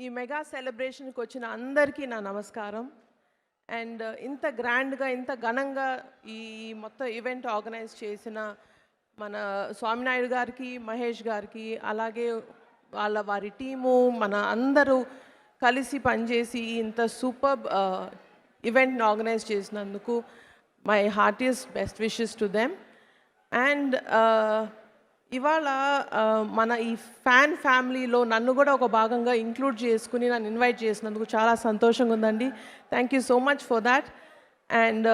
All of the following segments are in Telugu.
ఈ మెగా సెలబ్రేషన్కి వచ్చిన అందరికీ నా నమస్కారం. అండ్ uh, ఇంత గ్రాండ్గా ఇంత ఘనంగా ఈ మొత్తం ఈవెంట్ ఆర్గనైజ్ చేసిన మన స్వామినాయుడు గారికి మహేష్ గారికి అలాగే వాళ్ళ వారి టీము మన అందరూ కలిసి పనిచేసి ఇంత సూపర్ uh, ఈవెంట్ని ఆర్గనైజ్ చేసినందుకు my heartiest best wishes to them. And uh, ఇవాళ మన ఈ ఫ్యాన్ ఫ్యామిలీలో నన్ను కూడా ఒక భాగంగా ఇంక్లూడ్ చేసుకుని నన్ను ఇన్వైట్ చేసినందుకు చాలా సంతోషంగా ఉందండి. Thank you so much for that and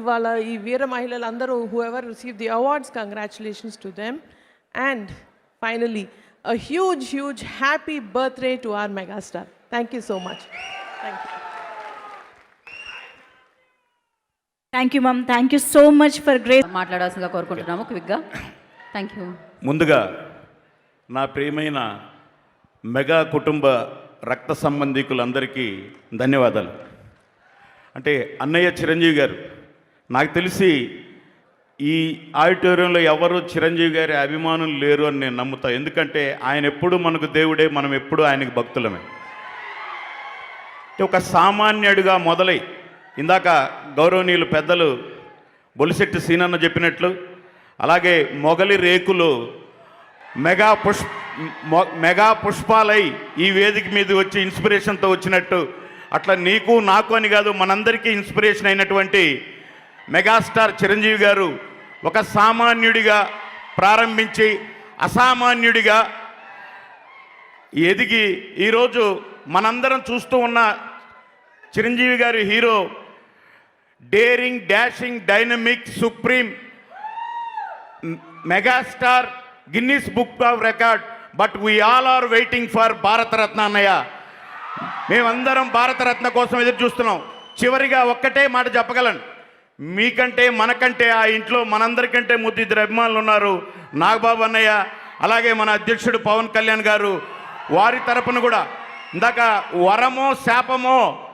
ఇవాళ ఈ వీర మహిళలందరూ who ever receive the awards congratulations to them and finally a huge huge happy birthday to our megastar thank you so much thank you thank you ma'am thank you so much for great మాట్లాడాల్సిందిగా కోరుకుంటున్నాము క్విక్గా థ్యాంక్ యూ ముందుగా నా ప్రియమైన మెగా కుటుంబ రక్త సంబంధికులందరికీ ధన్యవాదాలు. అంటే అన్నయ్య చిరంజీవి గారు నాకు తెలిసి ఈ ఆడిటోరియంలో ఎవరు చిరంజీవి గారి అభిమానులు లేరు అని నేను నమ్ముతా. ఎందుకంటే ఆయన ఎప్పుడు మనకు దేవుడే మనం ఎప్పుడు ఆయనకు భక్తులమే. ఒక సామాన్యుడిగా మొదలై ఇందాక గౌరవనీయులు పెద్దలు బొలిశెట్టి సీనన్న చెప్పినట్లు అలాగే మొగలి రేకులు మెగా పుష్ మెగా పుష్పాలై ఈ వేదిక మీద వచ్చి ఇన్స్పిరేషన్తో వచ్చినట్టు. అట్లా నీకు నాకు అని కాదు మనందరికీ ఇన్స్పిరేషన్ అయినటువంటి మెగాస్టార్ చిరంజీవి గారు ఒక సామాన్యుడిగా ప్రారంభించి అసామాన్యుడిగా ఎదిగి ఈరోజు మనందరం చూస్తూ ఉన్న చిరంజీవి గారి hero daring dashing dynamic supreme megastar Guinness book of record but we all are waiting for Bharat Ratna అన్నయ్య. మేమందరం భారతరత్న కోసం ఎదురు చూస్తున్నాం. చివరిగా ఒక్కటే మాట చెప్పగలను. మీకంటే మనకంటే ఆ ఇంట్లో మనందరికంటే ముద్దిద్దరు అభిమానులు ఉన్నారు. నాగబాబు అన్నయ్య అలాగే మన అధ్యక్షుడు పవన్ కళ్యాణ్ గారు వారి తరపున కూడా. ఇందాక వరమో శాపమో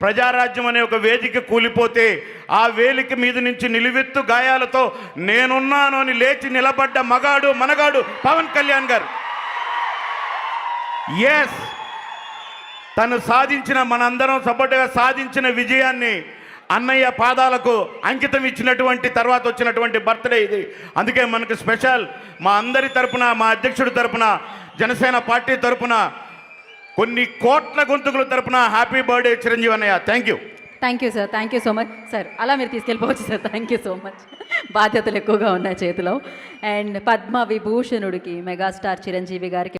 ప్రజారాజ్యం అనే ఒక వేదిక కూలిపోతే ఆ వేదిక మీద నుంచి నిలువెత్తు గాయాలతో నేనున్నాను అని లేచి నిలబడ్డ మగాడు మనగాడు పవన్ కళ్యాణ్ గారు. ఎస్ తను సాధించిన మనందరం సపోర్టుగా సాధించిన విజయాన్ని అన్నయ్య పాదాలకు అంకితం ఇచ్చినటువంటి తర్వాత వచ్చినటువంటి బర్త్డే ఇది. అందుకే మనకు స్పెషల్ మా అందరి తరపున మా అధ్యక్షుడి తరపున జనసేన పార్టీ తరపున కొన్ని కోట్ల గొంతుకుల తరపున హ్యాపీ బర్త్డే చిరంజీవి అన్నయ్య. Thank you thank you sir thank you so much sir అలా మీరు తీసుకెళ్ళిపోవచ్చు sir thank you so much బాధ్యతలు ఎక్కువగా ఉన్నాయి చేతిలో. అండ్ పద్మ విభూషణుడికి మెగాస్టార్ చిరంజీవి గారికి